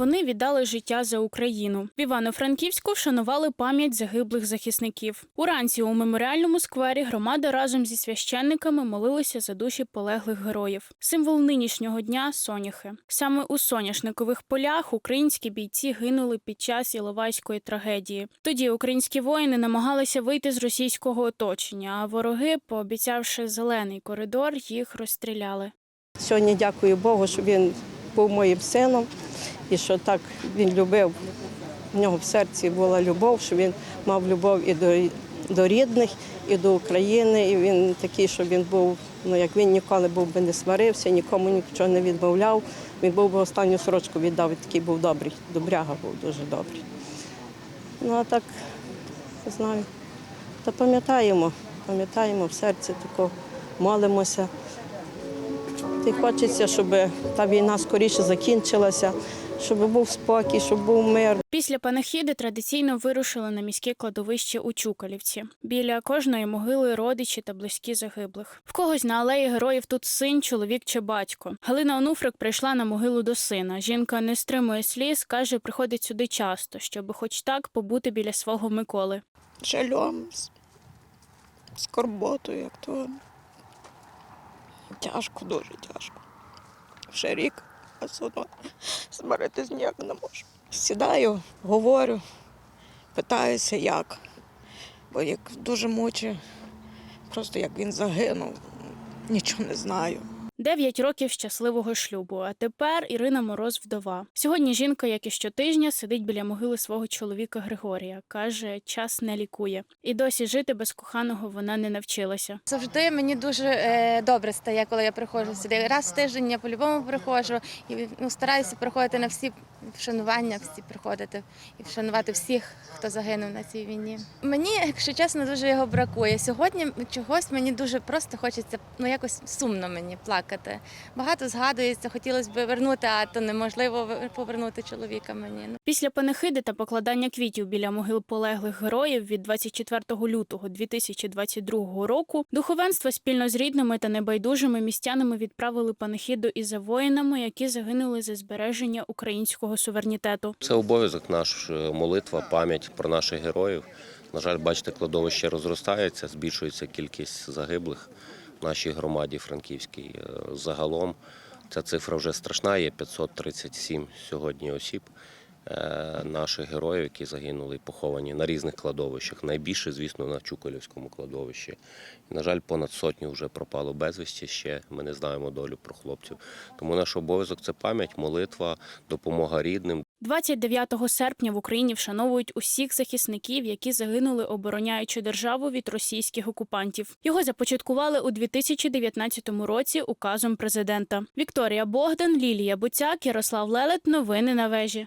Вони віддали життя за Україну. В Івано-Франківську вшанували пам'ять загиблих захисників. Уранці у меморіальному сквері громада разом зі священниками молилися за душі полеглих героїв. Символ нинішнього дня соняхи. Саме у соняшникових полях українські бійці гинули під час Іловайської трагедії. Тоді українські воїни намагалися вийти з російського оточення, а вороги, пообіцявши зелений коридор, їх розстріляли. Сьогодні дякую Богу, що він був моїм сином і що так він любив. В нього в серці була любов, що він мав любов і до, до рідних, і до України. І він такий, що він був, ну як він ніколи був би не сварився, нікому нічого не відмовляв. Він був би останню сорочку віддав, він такий був добрий, добряга був дуже добрий. Ну а так, не знаю. Та пам'ятаємо, пам'ятаємо в серці тако, молимося. І хочеться, щоб та війна скоріше закінчилася, щоб був спокій, щоб був мир. Після панахіди традиційно вирушили на міське кладовище у Чукалівці. Біля кожної могили родичі та близькі загиблих. В когось на алеї героїв тут син, чоловік чи батько. Галина Онуфрик прийшла на могилу до сина. Жінка не стримує сліз, каже, приходить сюди часто, щоб хоч так побути біля свого Миколи. жалем, скорботою, як то. Тяжко, дуже тяжко. Вже рік, одно змиритись ніяк не можу. Сідаю, говорю, питаюся, як. Бо як дуже мучить, просто як він загинув, нічого не знаю. Дев'ять років щасливого шлюбу. А тепер Ірина Мороз вдова. Сьогодні жінка, як і щотижня, сидить біля могили свого чоловіка Григорія. каже, час не лікує. І досі жити без коханого вона не навчилася. Завжди мені дуже е, добре стає, коли я приходжу сюди. Раз в тиждень я по-любому приходжу і ну, стараюся приходити на всі вшанування, всі приходити і вшанувати всіх, хто загинув на цій війні. Мені, якщо чесно, дуже його бракує. Сьогодні чогось мені дуже просто хочеться, ну якось сумно мені плакати. Багато згадується, хотілося б вернути, а то неможливо повернути чоловіка мені. Ну, Після панихиди та покладання квітів біля могил полеглих героїв від 24 лютого 2022 року духовенство спільно з рідними та небайдужими містянами відправили панихиду і за воїнами, які загинули за збереження українського суверенітету. Це обов'язок наш, е, молитва, пам'ять про наших героїв. На жаль, бачите, кладовище розростається, збільшується кількість загиблих в нашій громаді Франківській. Е, Загалом ця цифра вже страшна, є 537 сьогодні осіб наших героїв, які загинули і поховані на різних кладовищах. Найбільше, звісно, на Чуколівському кладовищі. На жаль, понад сотню вже пропало безвісті ще. Ми не знаємо долю про хлопців. Тому наш обов'язок це пам'ять, молитва, допомога рідним. 29 серпня в Україні вшановують усіх захисників, які загинули, обороняючи державу від російських окупантів. Його започаткували у 2019 році указом президента. Вікторія Богдан, Лілія Буцяк, Ярослав Лелет. Новини на вежі.